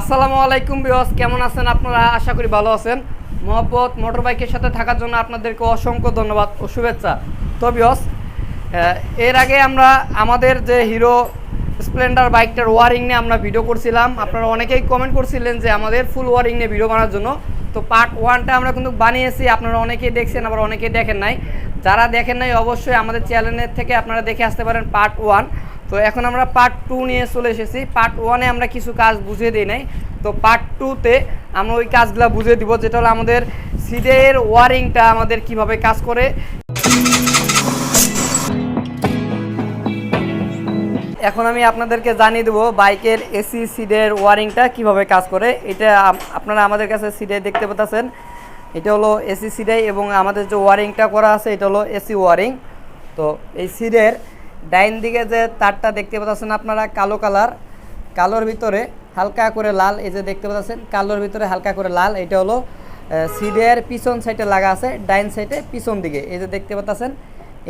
আসসালামু আলাইকুম বিওস কেমন আছেন আপনারা? আশা করি ভালো আছেন। মোহব্বত মোটর বাইকের সাথে থাকার জন্য আপনাদেরকে অসংখ্য ধন্যবাদ ও শুভেচ্ছা। তো বিওস এর আগে আমরা আমাদের যে হিরো স্প্লেন্ডার বাইকটার ওয়ারিং নিয়ে আমরা ভিডিও করছিলাম। আপনারা অনেকেই কমেন্ট করছিলেন যে আমাদের ফুল ওয়ারিং নিয়ে ভিডিও বানানোর জন্য। তো পার্ট ওয়ানটা আমরা কিন্তু বানিয়েছি, আপনারা অনেকেই দেখছেন, আবার অনেকেই দেখেন নাই। যারা দেখেন নাই, অবশ্যই আমাদের চ্যানেলের থেকে আপনারা দেখে আসতে পারেন পার্ট ওয়ান তো এখন আমরা পার্ট টু নিয়ে চলে এসেছি। পার্ট ওয়ানে আমরা কিছু কাজ বুঝিয়ে দিই নাই। তো পার্ট টুতে আমরা ওই কাজগুলো বুঝিয়ে দিব, যেটা হলো আমাদের সিডের ওয়ারিংটা আমাদের কীভাবে কাজ করে। এখন আমি আপনাদেরকে জানিয়ে দেবো বাইকের এসি সিডের ওয়ারিংটা কীভাবে কাজ করে। এটা আপনারা আমাদের কাছে সিডে দেখতে পাচ্ছেন। এটা হলো এসি সিডে এবং আমাদের যে ওয়ারিংটা করা আছে, এটা হলো এসি ওয়ারিং। তো এই সিডের ডাইন দিকে যে তারটা দেখতে পাচ্ছেন আপনারা, কালো কালার। কালোর ভিতরে হালকা করে লাল, এই যে দেখতে পাচ্ছেন, কালোর ভিতরে হালকা করে লাল। এটা হলো সিডের পিছন সাইডে লাগা আছে, ডাইন সাইডে পিছন দিকে। এই যে দেখতে পাচ্ছেন,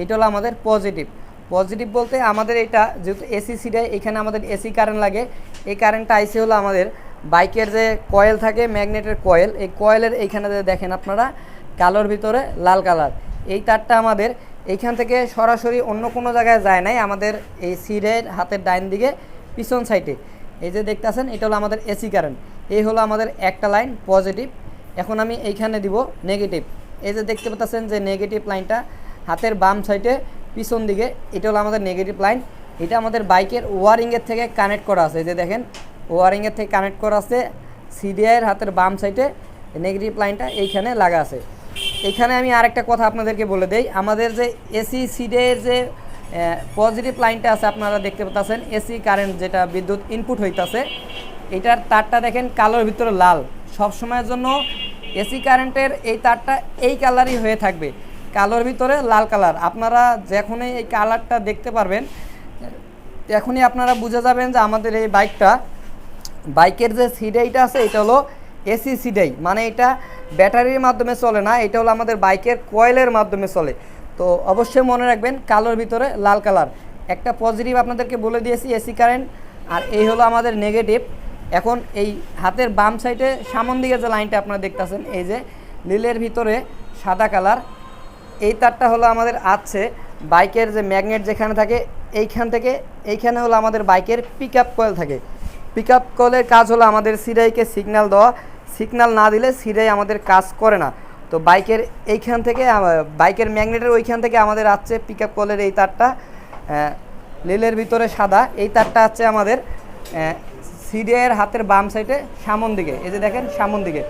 এটা হলো আমাদের পজিটিভ। পজিটিভ বলতে আমাদের এটা, যেহেতু এসি সিডে, এখানে আমাদের এসি কারেন্ট লাগে। এই কারেন্টটা আইসি হলো আমাদের বাইকের যে কয়েল থাকে, ম্যাগনেটের কয়েল। এই কয়েলের এইখানে দেখেন আপনারা, কালোর ভিতরে লাল কালার। এই তারটা আমাদের এইখান থেকে সরাসরি অন্য কোনো জায়গায় যায় নাই, আমাদের এই সিডের হাতের ডাইন দিকে, পিছন সাইডে। এই যে দেখতেছেন, এটা হলো আমাদের এসি কারেন্ট। এই হলো আমাদের একটা লাইন, পজিটিভ। এখন আমি এইখানে দিব নেগেটিভ। এই যে দেখতে পাচ্ছেন যে নেগেটিভ লাইনটা হাতের বাম সাইডে, পিছন দিকে, এটা হলো আমাদের নেগেটিভ লাইন। এটা আমাদের বাইকের ওয়ারিংয়ের থেকে কানেক্ট করা আছে। এই যে দেখেন, ওয়ারিংয়ের থেকে কানেক্ট করা আছে সিডিআইয়ের হাতের বাম সাইডে, নেগেটিভ লাইনটা এইখানে লাগা আছে। এখানে আমি আরেকটা কথা আপনাদেরকে বলে দেই। আমাদের যে এসি সিডের যে পজিটিভ লাইনটা আছে, আপনারা দেখতে পাচ্ছেন এসি কারেন্ট যেটা বিদ্যুৎ ইনপুট হইতাছে, এটার তারটা দেখেন কালোর ভিতরে লাল। সব সময়ের জন্য এসি কারেন্টের এই তারটা এই কালারই হয়ে থাকবে। কালোর ভিতরে লাল কালার আপনারা যখনই এই কালারটা দেখতে পারবেন, এখনই আপনারা বুঝে যাবেন যে আমাদের এই বাইকটা বাইকের যে সিডাইটা আছে, এটা হলো এসি সিডাই মানে এটা ব্যাটারির মাধ্যমে চলে না, এটা হলো আমাদের বাইকের কয়েলের মাধ্যমে চলে। তো অবশ্যই মনে রাখবেন, কালোর ভিতরে লাল কালার। একটা পজিটিভ আপনাদেরকে বলে দিয়েছি, এসি কারেন্ট, আর এই হলো আমাদের নেগেটিভ এখন এই হাতের বাম সাইডে সামন দিকে যে লাইনটা আপনারা দেখতেছেন, এই যে নীলের ভিতরে সাদা কালার। এই তারটা হলো আমাদের আছে বাইকের যে ম্যাগনেট যেখানে থাকে, এইখান থেকে, এইখানে হলো আমাদের বাইকের পিক আপ কয়েল থাকে। পিক আপ কয়েলের কাজ হলো আমাদের সিরাইকে সিগন্যাল দেওয়া। সিগন্যাল না দিলে সিরাই আমাদের কাজ করে না। তো বাইকের এইখান থেকে বাইকের ম্যাগনেটের ওইখান থেকে আমাদের আছে পিক আপ কলের এই তারটা লেলের ভিতরে সাদা। এই তারটা আছে আমাদের সিডিআইয়ের হাতের বাম সাইডে, সামন দিকে। এই যে দেখেন, সামন দিকে।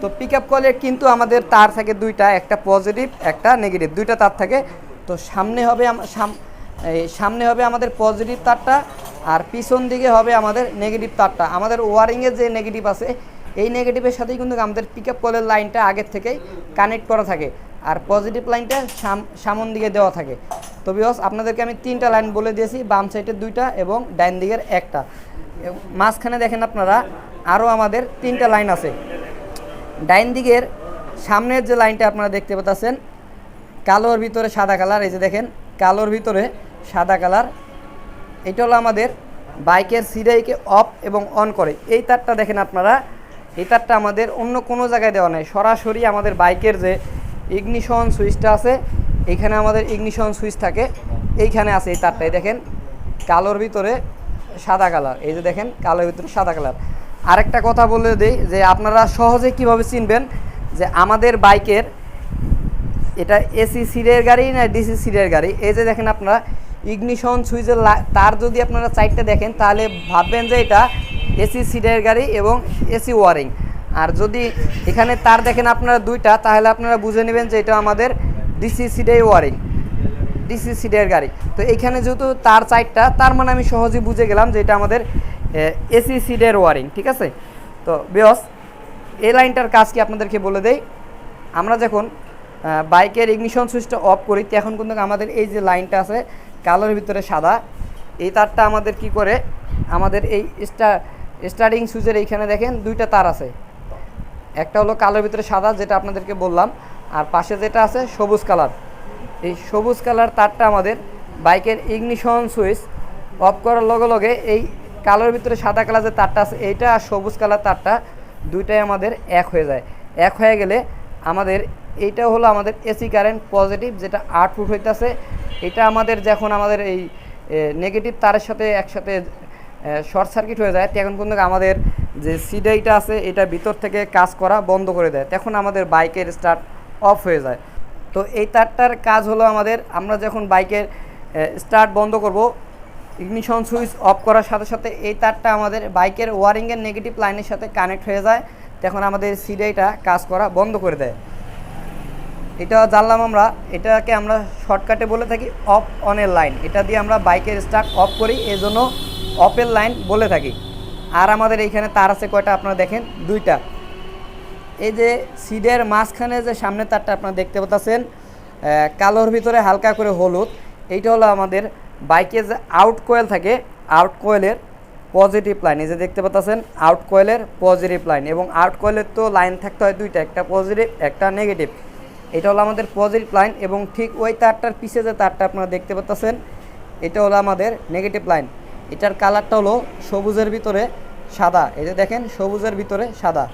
তো পিক আপ কলের কিন্তু আমাদের তার থাকে দুইটা, একটা পজিটিভ একটা নেগেটিভ দুইটা তার থাকে। তো সামনে হবে সামনে হবে আমাদের পজিটিভ তারটা আর পিছন দিকে হবে আমাদের নেগেটিভ তারটা। আমাদের ওয়ারিংয়ের যে নেগেটিভ আছে এই নেগেটিভের সাথেই কিন্তু আমাদের পিক আপ কলের লাইনটা আগের থেকেই কানেক্ট করা থাকে। আর পজিটিভ লাইনটা সাম- সামন দিকে দেওয়া থাকে। তো বিকজ আপনাদেরকে আমি তিনটা লাইন বলে দিয়েছি, বাম সাইডের দুইটা এবং ডাইন দিকের একটা। মাঝখানে দেখেন আপনারা আরও আমাদের তিনটা লাইন আছে। ডাইন দিকের সামনের যে লাইনটা আপনারা দেখতে পাচ্ছেন, কালোর ভিতরে সাদা কালার, এই যে দেখেন, কালোর ভিতরে সাদা কালার। এটা হলো আমাদের বাইকের সিরাইকে অফ এবং অন করে। এই তারটা দেখেন আপনারা তারটা আমাদের অন্য কোনো জায়গায় দেওয়া নেই। সরাসরি আমাদের বাইকের যে ইগনিশন সুইচটা আছে, এখানে আমাদের ইগনিশন সুইচ থাকে। এইখানে আছে এই তারটাই দেখেন, কালোর ভিতরে সাদা কালার। এই যে দেখেন, কালোর ভিতরে সাদা কালার। আরেকটা কথা বলে দিই যে আপনারা সহজে কীভাবে চিনবেন যে আমাদের বাইকের এটা এসি সিটের গাড়ি না ডিসি সিটের গাড়ি? এই যে দেখেন আপনারা ইগনিশন সুইচের তার যদি আপনারা চারটে দেখেন, তাহলে ভাববেন যে এটা এসি সিটের গাড়ি এবং এসি ওয়ারিং। আর যদি এখানে তার দেখেন আপনারা দুইটা, তাহলে আপনারা বুঝে নেবেন যে এটা আমাদের ডিসি সিটের ওয়ারিং ডিসি সিটের গাড়ি। তো এখানে যেহেতু তার চারটা তার মানে আমি সহজেই বুঝে গেলাম যে এটা আমাদের এসি সিটের ওয়ারিং, ঠিক আছে? তো বেয়স, এই লাইনটার কাজ কি আপনাদেরকে বলে দেই? আমরা যখন বাইকের ইগনিশন সুইচটা অফ করি তখন কিন্তু আমাদের এই যে লাইনটা আছে, কালোর ভিতরে সাদা, এই তারটা আমাদের কি করে, আমাদের এই স্টার স্টার্টিং সুইচের এইখানে দেখেন দুইটা তার আছে। একটা হলো কালোর ভিতরে সাদা, যেটা আপনাদেরকে বললাম, আর পাশে যেটা আছে সবুজ কালার। এই সবুজ কালার তারটা আমাদের বাইকের ইগনিশন সুইচ অফ করার লগে লগে এই কালোর ভিতরে সাদা কালার যে তারটা আছে, এইটা আর সবুজ কালার তারটা দুইটাই আমাদের এক হয়ে যায়। এক হয়ে গেলে আমাদের এইটা হলো আমাদের এসি কারেন্ট পজিটিভ, যেটা আউটপুট হইতাছে। এটা আমাদের যখন আমাদের এই নেগেটিভ তারের সাথে একসাথে শর্ট সার্কিট হয়ে যায়। তখন কিন্তু আমাদের যে সিডাইটা আছে, এটা ভিতর থেকে কাজ করা বন্ধ করে দেয়। তখন আমাদের বাইকের স্টার্ট অফ হয়ে যায়। তো এই তারটার কাজ হলো আমাদের, আমরা যখন বাইকের স্টার্ট বন্ধ করব ইগনিশন সুইচ অফ করার সাথে সাথে এই তারটা আমাদের বাইকের ওয়ারিংয়ের নেগেটিভ লাইনের সাথে কানেক্ট হয়ে যায়। তখন আমাদের সিডাইটা কাজ করা বন্ধ করে দেয়। এটা জানলাম আমরা, এটাকে আমরা শর্টকাটে বলে থাকি অফ অনের লাইন এটা দিয়ে আমরা বাইকের স্টার্ট অফ করি এই জন্য অফের লাইন বলে থাকি। আর আমাদের এইখানে তার আছে কয়টা, আপনারা দেখেন, দুইটা। এই যে সিডের মাঝখানে যে সামনে তারটা আপনারা দেখতে পাচ্ছেন কালোর ভিতরে হালকা করে হলুদ, এইটা হলো আমাদের বাইকে যে আউট কোয়েল থাকে আউট কোয়েলের পজিটিভ লাইন এই যে দেখতে পাচ্ছেন আউট কোয়েলের পজিটিভ লাইন এবং আউট কোয়েলের তো লাইন থাকতে হয় দুইটা, একটা পজিটিভ একটা নেগেটিভ এটা হলো আমাদের পজিটিভ লাইন এবং ঠিক ওই তারটার পিছে যে তারটা আপনারা দেখতে পাচ্ছেন এটা হলো আমাদের নেগেটিভ লাইন। এটার কালারটা হলো সবুজের ভিতরে সাদা। এই যে দেখেন, সবুজের ভিতরে সাদা।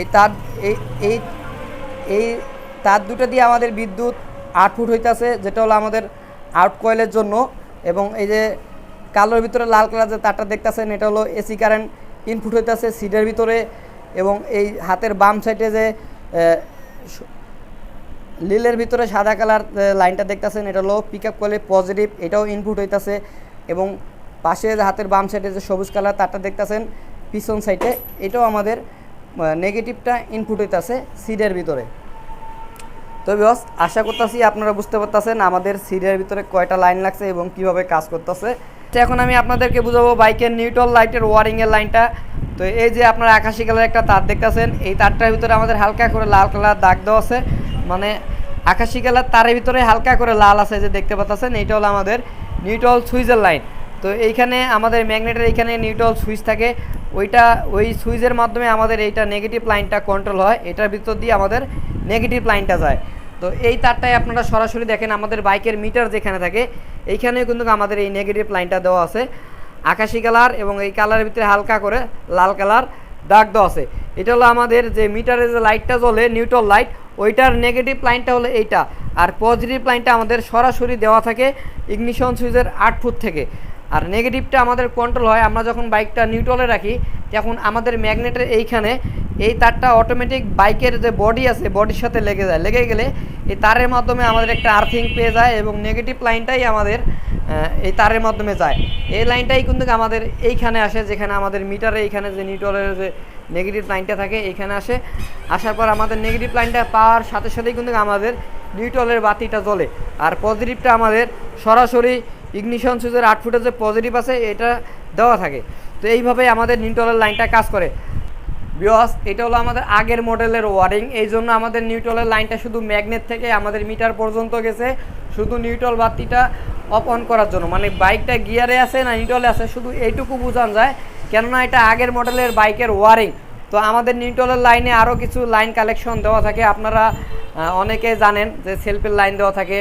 এই তার, এই এই তার দুটো দিয়ে আমাদের বিদ্যুৎ আউটপুট হইতাছে, যেটা হলো আমাদের আউট কয়েলের জন্য। এবং এই যে কালোর ভিতরে লাল কালার যে তারটা দেখতেছেন, এটা হলো এসি কারেন্ট ইনপুট হইতাছে সিডের ভিতরে। এবং এই হাতের বাম সাইডে যে লিলের ভিতরে সাদা কালার লাইনটা দেখতেছেন, এটা হলো পিক আপ কয়েলের পজিটিভ এটাও ইনপুট হইতাছে। এবং পাশে হাতের বাম সাইডে যে সবুজ কালার, তারটা দেখতেছেন, পিছন সাইডে এটাও আমাদের নেগেটিভটা ইনপুট হইতাছে সিডের ভিতরে। তো বিয়স আশা করতেছি আপনারা বুঝতে পারতেছেন, আমাদের সিডের ভিতরে কয়টা লাইন লাগছে এবং কীভাবে কাজ করতেছে। তো এখন আমি আপনাদেরকে বুঝাবো বাইকের নিউট্রাল লাইটের ওয়ারিংয়ের লাইনটা। তো এই যে আপনারা আকাশি কালার একটা তার দেখতেছেন, এই তারটার ভিতরে আমাদের হালকা করে লাল কালার দাগ দেওয়া আছে। মানে আকাশি কালার তারের ভিতরে হালকা করে লাল আছে যে দেখতে পাচ্ছেন, এইটা হলো আমাদের নিউট্রাল সুইচের লাইন। তো এইখানে আমাদের ম্যাগনেটের এইখানে নিউট্রাল সুইচ থাকে। ওইটা, ওই সুইচের মাধ্যমে আমাদের এইটা নেগেটিভ লাইনটা কন্ট্রোল হয়, এটার ভিতর দিয়ে আমাদের নেগেটিভ লাইনটা যায়। তো এই তারটাই আপনারা সরাসরি দেখেন আমাদের বাইকের মিটার যেখানে থাকে এইখানেও কিন্তু আমাদের এই নেগেটিভ লাইনটা দেওয়া আছে। আকাশি কালার এবং এই কালারের ভিতরে হালকা করে লাল কালার দাগ দেওয়া আছে। এটা হলো আমাদের যে মিটারে যে লাইটটা জ্বলে নিউট্রাল লাইট ওইটার নেগেটিভ লাইনটা হলো এইটা। আর পজিটিভ লাইনটা আমাদের সরাসরি দেওয়া থাকে ইগনিশন সুইচের আট ফুট থেকে। আর নেগেটিভটা আমাদের কন্ট্রোল হয়, আমরা যখন বাইকটা নিউট্রালে রাখি, তখন আমাদের ম্যাগনেটের এইখানে এই তারটা অটোমেটিক বাইকের যে বডি আছে বডির সাথে লেগে যায়। লেগে গেলে এই তারের মাধ্যমে আমাদের একটা আর্থিং পেয়ে যায় এবং নেগেটিভ লাইনটাই আমাদের এই তারের মাধ্যমে যায়। এই লাইনটাই কিন্তু আমাদের এইখানে আসে, যেখানে আমাদের মিটারে এইখানে যে নিউট্রালের যে নেগেটিভ লাইনটা থাকে, এইখানে আসে। আসার পর আমাদের নেগেটিভ লাইনটা পাওয়ার সাথে সাথেই কিন্তু আমাদের নিউট্রালের বাতিটা জ্বলে। আর পজিটিভটা আমাদের সরাসরি ইগনিশন সুইচের আট ফুটের যে পজিটিভ আছে, এটা দেওয়া থাকে। তো এইভাবেই আমাদের নিউট্রালের লাইনটা কাজ করে। বিয়স এটা হলো আমাদের আগের মডেলের ওয়ারিং এই জন্য আমাদের নিউট্রালের লাইনটা শুধু ম্যাগনেট থেকে আমাদের মিটার পর্যন্ত গেছে। শুধু নিউট্রাল বাতিটা অফ অন করার জন্য। মানে বাইকটা গিয়ারে আছে না নিউট্রালে আছে, শুধু এইটুকু বোঝান যায়। কেননা এটা আগের মডেলের বাইকের ওয়ারিং তো আমাদের নিউট্রালের লাইনে আরও কিছু লাইন কালেকশন দেওয়া থাকে। আপনারা অনেকে জানেন যে সেলফের লাইন দেওয়া থাকে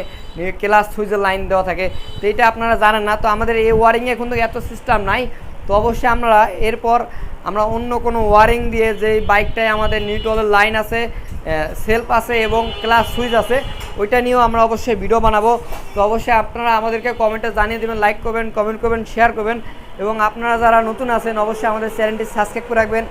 ক্লাস সুইচের লাইন দেওয়া থাকে। তো এটা আপনারা জানেন না, তো আমাদের এই ওয়ারিংয়ে কিন্তু এত সিস্টেম নাই। তো অবশ্যই আমরা এরপর আমরা অন্য কোনো ওয়ারিং দিয়ে যে বাইকটায় আমাদের নিউট্রালের লাইন আছে সেলফ আছে এবং ক্লাস সুইচ আছে, ওইটা নিয়েও আমরা অবশ্যই ভিডিও বানাবো। তো অবশ্যই আপনারা আমাদেরকে কমেন্টে জানিয়ে দেবেন লাইক করবেন কমেন্ট করবেন শেয়ার করবেন। এবং আপনারা যারা নতুন আছেন, অবশ্যই আমাদের চ্যানেলটি সাবস্ক্রাইব করে রাখবেন।